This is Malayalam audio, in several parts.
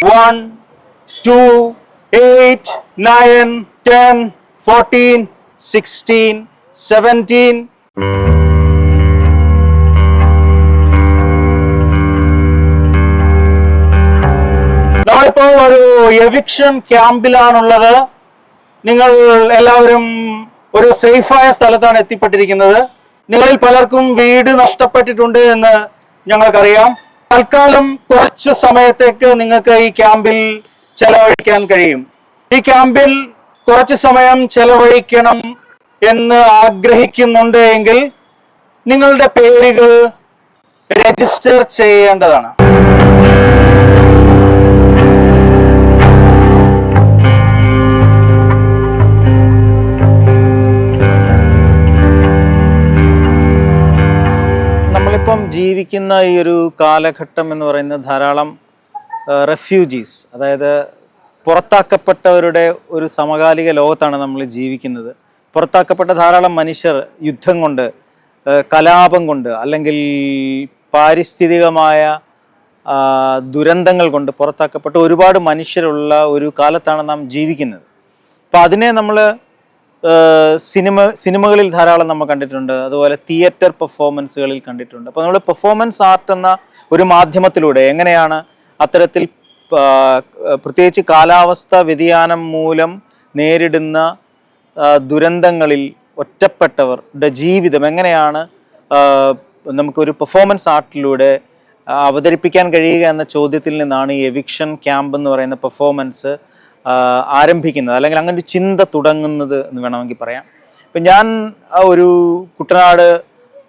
One two eight nine ten fourteen sixteen seventeen നമ്മളിപ്പോൾ ഒരു എവിക്ഷൻ ക്യാമ്പിലാണുള്ളത് നിങ്ങൾ എല്ലാവരും ഒരു സേഫായ സ്ഥലത്താണ് എത്തിപ്പെട്ടിരിക്കുന്നത്. നിങ്ങളിൽ പലർക്കും വീട് നഷ്ടപ്പെട്ടിട്ടുണ്ട് എന്ന് ഞങ്ങൾക്കറിയാം. തൽക്കാലം കുറച്ച് സമയത്തേക്ക് നിങ്ങൾക്ക് ഈ ക്യാമ്പിൽ ചെലവഴിക്കാൻ കഴിയും. ഈ ക്യാമ്പിൽ കുറച്ച് സമയം ചെലവഴിക്കണം എന്ന് ആഗ്രഹിക്കുന്നുണ്ട് എങ്കിൽ നിങ്ങളുടെ പേരുകൾ രജിസ്റ്റർ ചെയ്യേണ്ടതാണ്. ജീവിക്കുന്ന ഈ ഒരു കാലഘട്ടം എന്ന് പറയുന്നത് ധാരാളം റെഫ്യൂജീസ് അതായത് പുറത്താക്കപ്പെട്ടവരുടെ ഒരു സമകാലിക ലോകത്താണ് നമ്മൾ ജീവിക്കുന്നത്. പുറത്താക്കപ്പെട്ട ധാരാളം മനുഷ്യർ യുദ്ധം കൊണ്ട് കലാപം കൊണ്ട് അല്ലെങ്കിൽ പാരിസ്ഥിതികമായ ദുരന്തങ്ങൾ കൊണ്ട് പുറത്താക്കപ്പെട്ട ഒരുപാട് മനുഷ്യരുള്ള ഒരു കാലത്താണ് നാം ജീവിക്കുന്നത്. അപ്പം അതിനെ നമ്മൾ സിനിമ സിനിമകളിൽ ധാരാളം നമ്മൾ കണ്ടിട്ടുണ്ട്. അതുപോലെ തിയേറ്റർ പെർഫോമൻസുകളിൽ കണ്ടിട്ടുണ്ട്. അപ്പോൾ നമ്മൾ പെർഫോമൻസ് ആർട്ട് എന്ന ഒരു മാധ്യമത്തിലൂടെ എങ്ങനെയാണ് അത്തരത്തിൽ പ്രത്യേകിച്ച് കാലാവസ്ഥ വ്യതിയാനം മൂലം നേരിടുന്ന ദുരന്തങ്ങളിൽ ഒറ്റപ്പെട്ടവരുടെ ജീവിതം എങ്ങനെയാണ് നമുക്കൊരു പെർഫോമൻസ് ആർട്ടിലൂടെ അവതരിപ്പിക്കാൻ കഴിയുക എന്ന ചോദ്യത്തിൽ നിന്നാണ് ഈ എവിക്ഷൻ ക്യാമ്പ് എന്ന് പറയുന്ന പെർഫോമൻസ് ആരംഭിക്കുന്നത് അല്ലെങ്കിൽ അങ്ങനെ ഒരു ചിന്ത തുടങ്ങുന്നത് എന്ന് വേണമെങ്കിൽ പറയാം. ഇപ്പം ഞാൻ ഒരു കുട്ടനാട്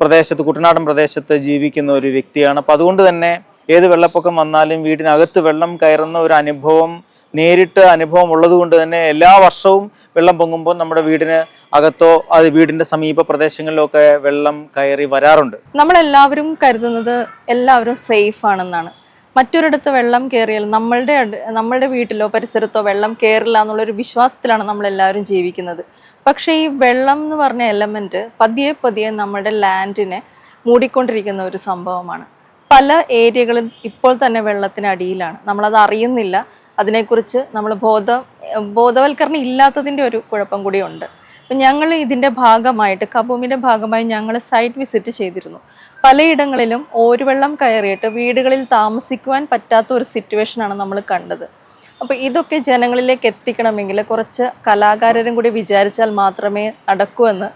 പ്രദേശത്ത് കുട്ടനാടൻ പ്രദേശത്ത് ജീവിക്കുന്ന ഒരു വ്യക്തിയാണ്. അപ്പം അതുകൊണ്ട് തന്നെ ഏത് വെള്ളപ്പൊക്കം വന്നാലും വീടിനകത്ത് വെള്ളം കയറുന്ന ഒരു അനുഭവം നേരിട്ട് അനുഭവം ഉള്ളത് കൊണ്ട് തന്നെ എല്ലാ വർഷവും വെള്ളം പൊങ്ങുമ്പോൾ നമ്മുടെ വീടിന് അകത്തോ അത് വീടിന്റെ സമീപ പ്രദേശങ്ങളിലോ ഒക്കെ വെള്ളം കയറി വരാറുണ്ട്. നമ്മളെല്ലാവരും കരുതുന്നത് എല്ലാവരും സേഫ് ആണെന്നാണ്. മറ്റൊരിടത്ത് വെള്ളം കയറിയാൽ നമ്മളുടെ നമ്മളുടെ വീട്ടിലോ പരിസരത്തോ വെള്ളം കയറില്ല എന്നുള്ളൊരു വിശ്വാസത്തിലാണ് നമ്മളെല്ലാവരും ജീവിക്കുന്നത്. പക്ഷേ ഈ വെള്ളം എന്ന് പറഞ്ഞ എലമെന്റ് പതിയെ പതിയെ നമ്മുടെ ലാൻഡിനെ മൂടിക്കൊണ്ടിരിക്കുന്ന ഒരു സംഭവമാണ്. പല ഏരിയകളും ഇപ്പോൾ തന്നെ വെള്ളത്തിനടിയിലാണ് നമ്മളത് അറിയുന്നില്ല. അതിനെക്കുറിച്ച് നമ്മൾ ബോധ ബോധവൽക്കരണം ഇല്ലാത്തതിന്റെ ഒരു കുഴപ്പം കൂടിയുണ്ട്. അപ്പം ഞങ്ങൾ ഇതിന്റെ ഭാഗമായിട്ട് കബൂമിന്റെ ഭാഗമായി ഞങ്ങൾ സൈറ്റ് വിസിറ്റ് ചെയ്തിരുന്നു. പലയിടങ്ങളിലും ഓരുവെള്ളം കയറിയിട്ട് വീടുകളിൽ താമസിക്കുവാൻ പറ്റാത്ത ഒരു സിറ്റുവേഷനാണ് നമ്മൾ കണ്ടത്. അപ്പോൾ ഇതൊക്കെ ജനങ്ങളിലേക്ക് എത്തിക്കണമെങ്കിൽ കുറച്ച് കലാകാരരും കൂടി വിചാരിച്ചാൽ മാത്രമേ നടക്കൂ എന്ന്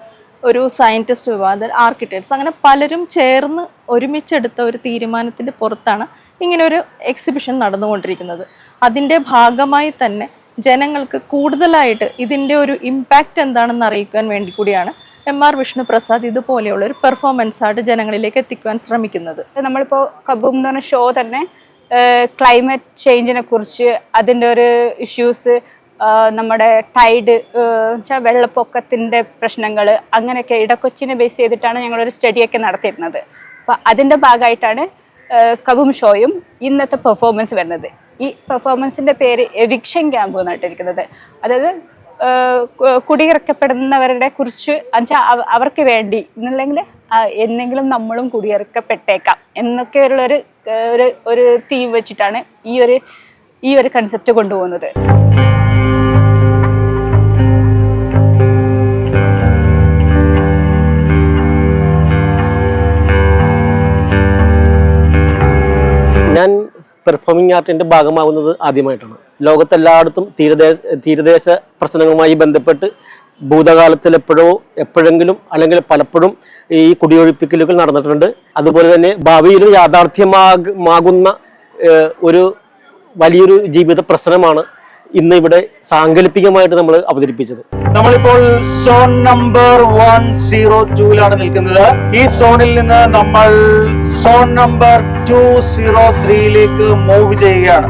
ഒരു സയന്റിസ്റ്റ് വിഭാഗം ആർക്കിടെക്ട്സ് അങ്ങനെ പലരും ചേർന്ന് ഒരുമിച്ചെടുത്ത ഒരു തീരുമാനത്തിന്റെ പുറത്താണ് ഇങ്ങനെ ഒരു എക്സിബിഷൻ നടന്നുകൊണ്ടിരിക്കുന്നത്. അതിന്റെ ഭാഗമായി തന്നെ ജനങ്ങൾക്ക് കൂടുതലായിട്ട് ഇതിന്റെ ഒരു ഇമ്പാക്റ്റ് എന്താണെന്ന് അറിയിക്കാൻ വേണ്ടി കൂടിയാണ് എം ആർ വിഷ്ണു പ്രസാദ് ഇതുപോലെയുള്ള ഒരു പെർഫോമൻസ് ആയിട്ട് ജനങ്ങളിലേക്ക് എത്തിക്കുവാൻ ശ്രമിക്കുന്നത്. നമ്മളിപ്പോൾ കബൂം എന്ന് പറഞ്ഞ ഷോ തന്നെ ക്ലൈമറ്റ് ചേഞ്ചിനെ കുറിച്ച് അതിന്റെ ഒരു ഇഷ്യൂസ് നമ്മുടെ ടൈഡ് വെച്ചാൽ വെള്ളപ്പൊക്കത്തിന്റെ പ്രശ്നങ്ങൾ അങ്ങനെയൊക്കെ ഇടക്കൊച്ചിനെ ബേസ് ചെയ്തിട്ടാണ് ഞങ്ങളൊരു സ്റ്റഡിയൊക്കെ നടത്തിയിരുന്നത്. അപ്പോൾ അതിന്റെ ഭാഗമായിട്ടാണ് കബും ഷോയും ഇന്നത്തെ പെർഫോമൻസ് വരുന്നത്. ഈ പെർഫോമൻസിന്റെ പേര് എവിക്ഷൻ ക്യാമ്പ് എന്നായിട്ടിരിക്കുന്നത്. അതായത് കുടിയിറക്കപ്പെടുന്നവരുടെ കുറിച്ച് എന്നുവെച്ചാൽ അവർക്ക് വേണ്ടി എന്നല്ലെങ്കിൽ എന്നെങ്കിലും നമ്മളും കുടിയിറക്കപ്പെട്ടേക്കാം എന്നൊക്കെ ഉള്ള ഒരു ഒരു തീം വെച്ചിട്ടാണ് ഈ ഒരു ഈ ഒരു കൺസെപ്റ്റ് കൊണ്ടുപോകുന്നത്. പെർഫോമിംഗ് ആർട്ടിന്റെ ഭാഗമാവുന്നത് ആദ്യമായിട്ടാണ്. ലോകത്തെല്ലായിടത്തും തീരദേശ തീരദേശ പ്രശ്നങ്ങളുമായി ബന്ധപ്പെട്ട് ഭൂതകാലത്തിൽ എപ്പോഴോ എപ്പോഴെങ്കിലും അല്ലെങ്കിൽ പലപ്പോഴും ഈ കുടിയൊഴിപ്പിക്കലുകൾ നടന്നിട്ടുണ്ട്. അതുപോലെ തന്നെ ഭാവിയിൽ യാഥാർത്ഥ്യമാകുന്ന ഒരു വലിയൊരു ജീവിത പ്രശ്നമാണ് ഇന്ന് ഇവിടെ സാങ്കല്പികമായിട്ട് നമ്മൾ അവതരിപ്പിച്ചത്. നമ്മളിപ്പോൾ സോൺ നമ്പർ വൺ സീറോ ടൂലാണ് നിൽക്കുന്നത്. ഈ സോണിൽ നിന്ന് നമ്മൾ സോൺ നമ്പർ ടു സീറോ ത്രീയിലേക്ക് മൂവ് ചെയ്യുകയാണ്.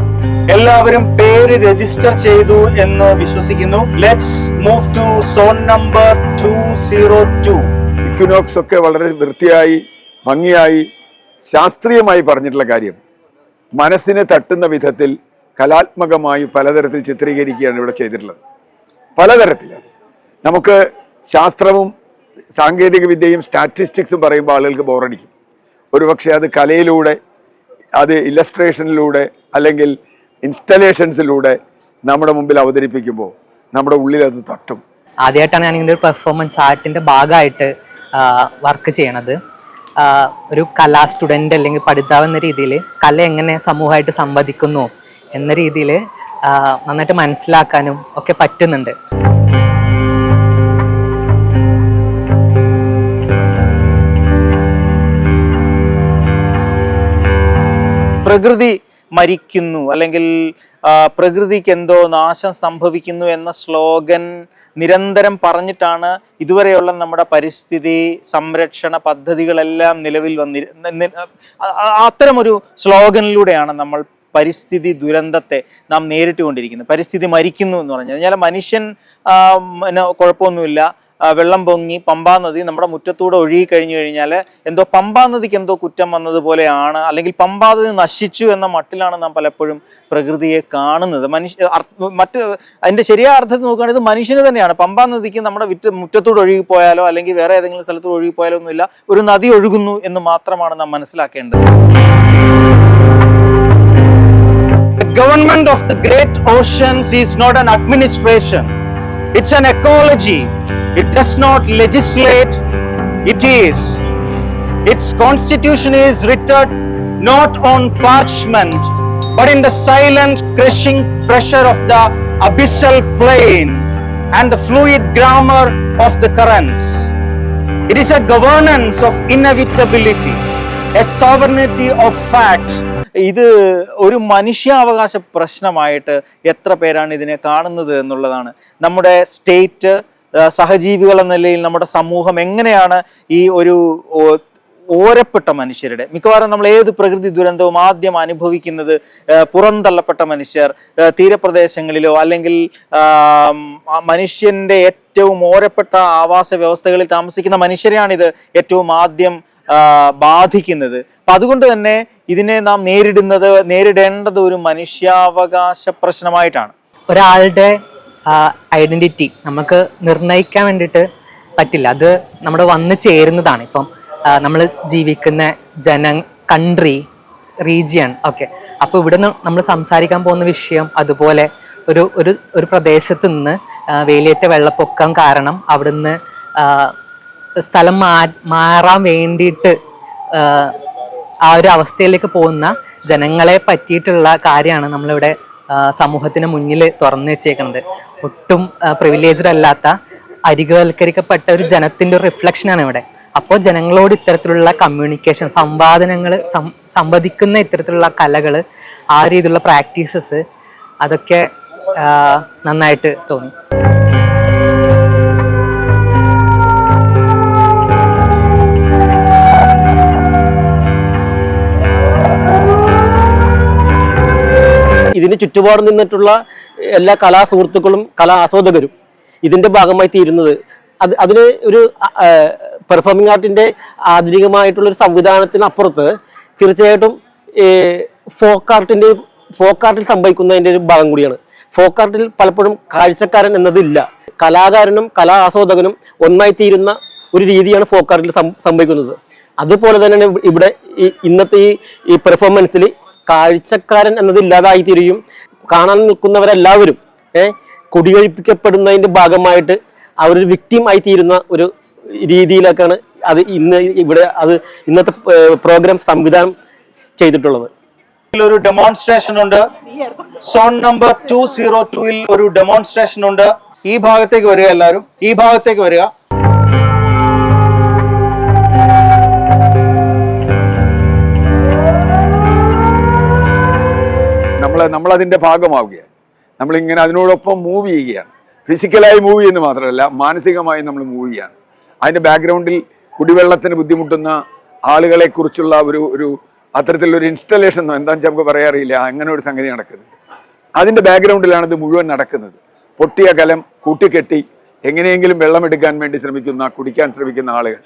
എല്ലാവരും പേര് രജിസ്റ്റർ ചെയ്തു എന്ന് വിശ്വസിക്കുന്നു. Let's move to zone number two zero two. Equinox ഒക്കെ വളരെ വൃത്തിയായി ഭംഗിയായി ശാസ്ത്രീയമായി പറഞ്ഞിട്ടുള്ള കാര്യം. മനസ്സിനെ തട്ടുന്ന വിധത്തിൽ കലാത്മകമായി പലതരത്തിൽ ചിത്രീകരിക്കുകയാണ് ഇവിടെ ചെയ്തിട്ടുള്ളത്. പലതരത്തിൽ നമുക്ക് ശാസ്ത്രവും സാങ്കേതികവിദ്യയും സ്റ്റാറ്റിസ്റ്റിക്സും പറയുമ്പോൾ ആളുകൾക്ക് ബോറടിക്കും. ഒരുപക്ഷെ അത് കലയിലൂടെ അത് ഇല്ലസ്ട്രേഷനിലൂടെ അല്ലെങ്കിൽ ഇൻസ്റ്റലേഷൻസിലൂടെ നമ്മുടെ മുമ്പിൽ അവതരിപ്പിക്കുമ്പോൾ നമ്മുടെ ഉള്ളിൽ അത് തട്ടും. ആദ്യമായിട്ടാണ് ഞാൻ ഇങ്ങനെ ഒരു പെർഫോമൻസ് ആർട്ടിന്റെ ഭാഗമായിട്ട് വർക്ക് ചെയ്യണത്. ഒരു കലാ സ്റ്റുഡന്റ് അല്ലെങ്കിൽ പഠിതാവ് എന്ന രീതിയിൽ കല എങ്ങനെ സമൂഹമായിട്ട് സംവദിക്കുന്നു എന്ന രീതിയിൽ നന്നായിട്ട് മനസ്സിലാക്കാനും ഒക്കെ പറ്റുന്നുണ്ട്. പ്രകൃതി മരിക്കുന്നു അല്ലെങ്കിൽ പ്രകൃതിക്ക് എന്തോ നാശം സംഭവിക്കുന്നു എന്ന ശ്ലോകൻ നിരന്തരം പറഞ്ഞിട്ടാണ് ഇതുവരെയുള്ള നമ്മുടെ പരിസ്ഥിതി സംരക്ഷണ പദ്ധതികളെല്ലാം നിലവിൽ വന്നി അത്തരമൊരു ശ്ലോകനിലൂടെയാണ് നമ്മൾ പരിസ്ഥിതി ദുരന്തത്തെ നാം നേരിട്ടുകൊണ്ടിരിക്കുന്നത് പരിസ്ഥിതി മരിക്കുന്നു എന്ന് പറഞ്ഞു കഴിഞ്ഞാൽ മനുഷ്യൻ കുഴപ്പമൊന്നുമില്ല. വെള്ളം പൊങ്ങി പമ്പാ നദി നമ്മുടെ മുറ്റത്തൂടെ ഒഴുകി കഴിഞ്ഞു കഴിഞ്ഞാൽ എന്തോ പമ്പാ നദിക്ക് എന്തോ കുറ്റം വന്നതുപോലെയാണ്. അല്ലെങ്കിൽ പമ്പാ നദി നശിച്ചു എന്ന മട്ടിലാണ് നാം പലപ്പോഴും പ്രകൃതിയെ കാണുന്നത്. മനുഷ്യ മറ്റ് അതിന്റെ ശരിയായ അർത്ഥത്തിൽ നോക്കുകയാണെങ്കിൽ ഇത് മനുഷ്യന് തന്നെയാണ്. പമ്പാ നദിക്ക് നമ്മുടെ വിറ്റ് മുറ്റത്തൂടെ ഒഴുകിപ്പോയാലോ അല്ലെങ്കിൽ വേറെ ഏതെങ്കിലും സ്ഥലത്തൂടെ ഒഴുകിപ്പോയാലോ ഒന്നുമില്ല. ഒരു നദി ഒഴുകുന്നു എന്ന് മാത്രമാണ് നാം മനസ്സിലാക്കേണ്ടത്. Government of the great oceans is not an administration. It's an ecology. It does not legislate. It is. Its constitution is written not on parchment, but in the silent crushing pressure of the abyssal plain and the fluid grammar of the currents. It is a governance of inevitability, a sovereignty of fact. ഇത് ഒരു മനുഷ്യാവകാശ പ്രശ്നമായിട്ട് എത്ര പേരാണ് ഇതിനെ കാണുന്നത് എന്നുള്ളതാണ്. നമ്മുടെ സ്റ്റേറ്റ് സഹജീവികൾ എന്ന നിലയിൽ നമ്മുടെ സമൂഹം എങ്ങനെയാണ് ഈ ഒരു ഓരപ്പെട്ട മനുഷ്യരുടെ മിക്കവാറും നമ്മൾ ഏത് പ്രകൃതി ദുരന്തവും ആദ്യം അനുഭവിക്കുന്നത് പുറന്തള്ളപ്പെട്ട മനുഷ്യർ തീരപ്രദേശങ്ങളിലോ അല്ലെങ്കിൽ മനുഷ്യന്റെ ഏറ്റവും ഓരപ്പെട്ട ആവാസ വ്യവസ്ഥകളിൽ താമസിക്കുന്ന മനുഷ്യരെയാണിത് ഏറ്റവും ആദ്യം ബാധിക്കുന്നത്. അപ്പൊ അതുകൊണ്ട് തന്നെ ഇതിനെ നാം നേരിടുന്നത് നേരിടേണ്ടത് ഒരു മനുഷ്യാവകാശ പ്രശ്നമായിട്ടാണ്. ഒരാളുടെ ഐഡന്റിറ്റി നമുക്ക് നിർണയിക്കാൻ വേണ്ടിട്ട് പറ്റില്ല. അത് നമ്മുടെ വന്നു ചേരുന്നതാണ്. ഇപ്പം നമ്മൾ ജീവിക്കുന്ന ജന കൺട്രി റീജിയൺ ഓക്കെ അപ്പോൾ ഇവിടെ നമ്മൾ സംസാരിക്കാൻ പോകുന്ന വിഷയം അതുപോലെ ഒരു ഒരു ഒരു പ്രദേശത്ത് നിന്ന് വേലിയേറ്റ വെള്ളപ്പൊക്കം കാരണം അവിടുന്ന് സ്ഥലം മാറാൻ വേണ്ടിയിട്ട് ആ, ഒരു അവസ്ഥയിലേക്ക് പോകുന്ന ജനങ്ങളെ പറ്റിയിട്ടുള്ള കാര്യമാണ് നമ്മളിവിടെ സമൂഹത്തിന് മുന്നിൽ തുറന്നു വെച്ചേക്കുന്നത് ഒട്ടും പ്രിവിലേജ്ഡ് അല്ലാത്ത അരികവൽക്കരിക്കപ്പെട്ട ഒരു ജനത്തിന്റെ ഒരു റിഫ്ലക്ഷനാണ് ഇവിടെ. അപ്പോൾ ജനങ്ങളോട് ഇത്തരത്തിലുള്ള കമ്മ്യൂണിക്കേഷൻ സംവാദനങ്ങൾ സംവദിക്കുന്ന ഇത്തരത്തിലുള്ള കലകൾ ആ രീതിയിലുള്ള പ്രാക്ടീസസ് അതൊക്കെ നന്നായിട്ട് തോന്നി. ഇതിന് ചുറ്റുപാട് നിന്നിട്ടുള്ള എല്ലാ കലാ സുഹൃത്തുക്കളും കലാ ആസ്വാദകരും ഇതിന്റെ ഭാഗമായി തീരുന്നത്. അത് അതിന് ഒരു പെർഫോമിംഗ് ആർട്ടിന്റെ ആധുനികമായിട്ടുള്ള ഒരു സംവിധാനത്തിനപ്പുറത്ത് തീർച്ചയായിട്ടും ഫോക്ക് ആർട്ടിന്റെ ഫോക്ക് ആർട്ടിൽ സംഭവിക്കുന്നതിന്റെ ഒരു ഭാഗം കൂടിയാണ്. ഫോക്ക് ആർട്ടിൽ പലപ്പോഴും കാഴ്ചക്കാരൻ എന്നതില്ല. കലാകാരനും കലാ ആസ്വാദകനും ഒന്നായി തീരുന്ന ഒരു രീതിയാണ് ഫോക്ക് ആർട്ടിൽ സംഭവിക്കുന്നത്. അതുപോലെ തന്നെയാണ് ഇവിടെ ഇന്നത്തെ ഈ പെർഫോമൻസിൽ കാഴ്ചക്കാരൻ എന്നത് ഇല്ലാതായി തീരുകയും കാണാൻ നിൽക്കുന്നവരെല്ലാവരും ഏഹ് കുടികഴിപ്പിക്കപ്പെടുന്നതിന്റെ ഭാഗമായിട്ട് അവരൊരു വിക്ടിം ആയി തീരുന്ന ഒരു രീതിയിലേക്കാണ് അത് ഇന്ന് ഇവിടെ അത് ഇന്നത്തെ പ്രോഗ്രാം സംവിധാനം ചെയ്തിട്ടുള്ളത്. ഒരു ഡെമോൺസ്ട്രേഷൻ ഉണ്ട്. സോൺ നമ്പർ ടു സീറോ ടുവിൽ ഒരു ഡെമോൺസ്ട്രേഷൻ ഉണ്ട്. ഈ ഭാഗത്തേക്ക് വരിക എല്ലാവരും. ഈ ഭാഗത്തേക്ക് വരിക. നമ്മൾ നമ്മളതിന്റെ ഭാഗമാവുകയാണ്. നമ്മളിങ്ങനെ അതിനോടൊപ്പം മൂവ് ചെയ്യുകയാണ്. ഫിസിക്കലായി മൂവ് ചെയ്യുന്നത് മാത്രമല്ല മാനസികമായി നമ്മൾ മൂവ് ചെയ്യാണ് അതിന്റെ ബാക്ക്ഗ്രൗണ്ടിൽ കുടിവെള്ളത്തിന് ബുദ്ധിമുട്ടുന്ന ആളുകളെ കുറിച്ചുള്ള ഒരു ഒരു അത്തരത്തിലൊരു ഇൻസ്റ്റലേഷൻ എന്താണെന്ന് വെച്ചാൽ നമുക്ക് പറയാറിയില്ല അങ്ങനെ ഒരു സംഗതി നടക്കുന്നുണ്ട്. അതിന്റെ ബാക്ക്ഗ്രൗണ്ടിലാണ് ഇത് മുഴുവൻ നടക്കുന്നത്. പൊട്ടിയ കലം കൂട്ടിക്കെട്ടി എങ്ങനെയെങ്കിലും വെള്ളമെടുക്കാൻ വേണ്ടി ശ്രമിക്കുന്ന കുടിക്കാൻ ശ്രമിക്കുന്ന ആളുകൾ.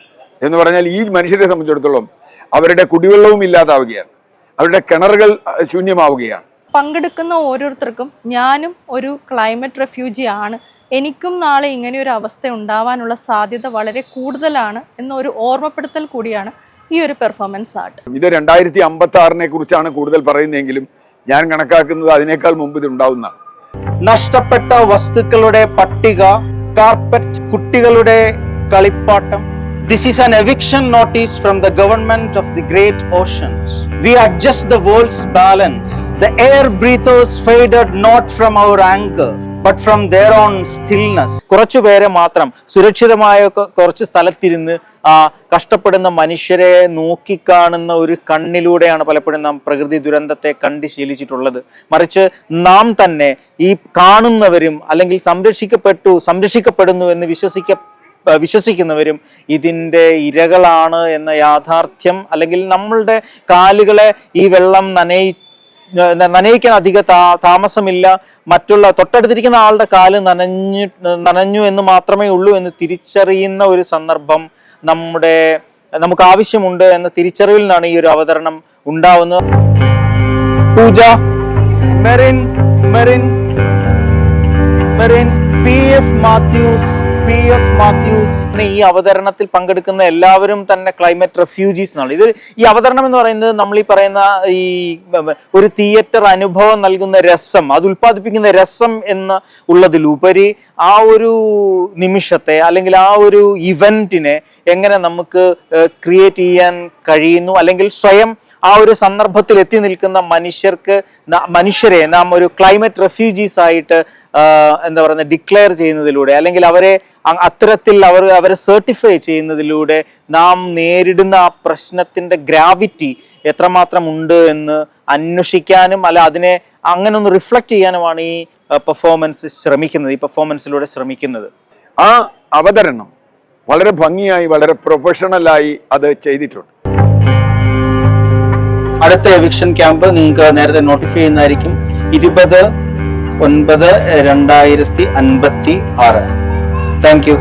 എന്ന് പറഞ്ഞാൽ ഈ മനുഷ്യരെ സംബന്ധിച്ചിടത്തോളം അവരുടെ കുടിവെള്ളവും ഇല്ലാതാവുകയാണ്. അവരുടെ കിണറുകൾ ശൂന്യമാവുകയാണ്. പങ്കെടുക്കുന്ന ഓരോരുത്തർക്കും ഞാനും ഒരു ക്ലൈമറ്റ് റെഫ്യൂജി ആണ്. എനിക്കും നാളെ ഇങ്ങനെ ഒരു അവസ്ഥ ഉണ്ടാവാനുള്ള സാധ്യത വളരെ കൂടുതലാണ് എന്നൊരു ഓർമ്മപ്പെടുത്തൽ കൂടിയാണ് ഈ ഒരു പെർഫോമൻസ് ആർട്ട് ഇത് രണ്ടായിരത്തി അമ്പത്തി ആറിനെ കുറിച്ചാണ് കൂടുതൽ പറയുന്നതെങ്കിലും ഞാൻ കണക്കാക്കുന്നത് അതിനേക്കാൾ മുമ്പ് ഇത് ഉണ്ടാവുന്നതാണ്. നഷ്ടപ്പെട്ട വസ്തുക്കളുടെ പട്ടിക കാർപ്പറ്റ് കുട്ടികളുടെ കളിപ്പാട്ടം this is an eviction notice from the government of the great oceans. We adjust the world's balance. The air breathers faded not from our anger but from their own stillness. കുറച്ചു പേരെ മാത്രം സുരക്ഷിതമായ കുറച്ച് സ്ഥലത്തിരുന്ന് ആ കഷ്ടപ്പെടുന്ന മനുഷ്യരെ നോക്കിക്കാണുന്ന ഒരു കണ്ണിലൂടെയാണ് പലപ്പോഴും നാം പ്രകൃതി ദുരന്തത്തെ കണ്ട് ശീലിച്ചിട്ടുള്ളത്. മറിച്ച് നാം തന്നെ ഈ കാണുന്നവരും അല്ലെങ്കിൽ സംരക്ഷിക്കപ്പെട്ടു സംരക്ഷിക്കപ്പെടുന്നു എന്ന് വിശ്വസിക്ക വിശ്വസിക്കുന്നവരും ഇതിന്റെ ഇരകളാണ് എന്ന യാഥാർത്ഥ്യം അല്ലെങ്കിൽ നമ്മളുടെ കാലുകളെ ഈ വെള്ളം നനയി നനയിക്കാൻ അധിക താ താമസമില്ല. മറ്റുള്ള തൊട്ടടുത്തിരിക്കുന്ന ആളുടെ കാൽ നനഞ്ഞു നനഞ്ഞു എന്ന് മാത്രമേ ഉള്ളൂ എന്ന് തിരിച്ചറിയുന്ന ഒരു സന്ദർഭം നമ്മുടെ നമുക്ക് ആവശ്യമുണ്ട് എന്ന തിരിച്ചറിവിൽ നിന്നാണ് ഈ ഒരു അവതരണം ഉണ്ടാവുന്നത്. Pooja Merin Merin Merin P F Mathews. P F Mathews ഈ അവതരണത്തിൽ പങ്കെടുക്കുന്ന എല്ലാവരും തന്നെ ക്ലൈമറ്റ് റെഫ്യൂജീസ് എന്നാണ്. ഇത് ഈ അവതരണം എന്ന് പറയുന്നത് നമ്മൾ ഈ പറയുന്ന ഈ ഒരു തിയേറ്റർ അനുഭവം നൽകുന്ന രസം അത് ഉൽപ്പാദിപ്പിക്കുന്ന രസം എന്ന് ഉള്ളതിലുപരി ആ ഒരു നിമിഷത്തെ അല്ലെങ്കിൽ ആ ഒരു ഇവന്റിനെ എങ്ങനെ നമുക്ക് ക്രിയേറ്റ് ചെയ്യാൻ കഴിയുന്നു? അല്ലെങ്കിൽ സ്വയം ആ ഒരു സന്ദർഭത്തിൽ എത്തി നിൽക്കുന്ന മനുഷ്യർക്ക് മനുഷ്യരെ നാം ഒരു ക്ലൈമറ്റ് റെഫ്യൂജീസ് ആയിട്ട് എന്താ പറയുന്നത് ഡിക്ലെയർ ചെയ്യുന്നതിലൂടെ അല്ലെങ്കിൽ അവരെ അത്തരത്തിൽ അവർ അവരെ സർട്ടിഫൈ ചെയ്യുന്നതിലൂടെ നാം നേരിടുന്ന ആ പ്രശ്നത്തിന്റെ ഗ്രാവിറ്റി എത്രമാത്രം ഉണ്ട് എന്ന് അന്വേഷിക്കാനും അല്ല അതിനെ അങ്ങനെ ഒന്ന് റിഫ്ലക്റ്റ് ചെയ്യാനുമാണ് ഈ പെർഫോമൻസ് ശ്രമിക്കുന്നത് ഈ പെർഫോമൻസിലൂടെ ശ്രമിക്കുന്നത്. ആ അവതരണം വളരെ ഭംഗിയായി വളരെ പ്രൊഫഷണലായി അത് ചെയ്തിട്ടുണ്ട്. അടുത്ത എവിക്ഷൻ ക്യാമ്പ് നിങ്ങൾക്ക് നേരത്തെ നോട്ടിഫൈ ചെയ്യുന്നതായിരിക്കും. ഇരുപത് ഒൻപത് രണ്ടായിരത്തി അൻപത്തി ആറ്. Thank you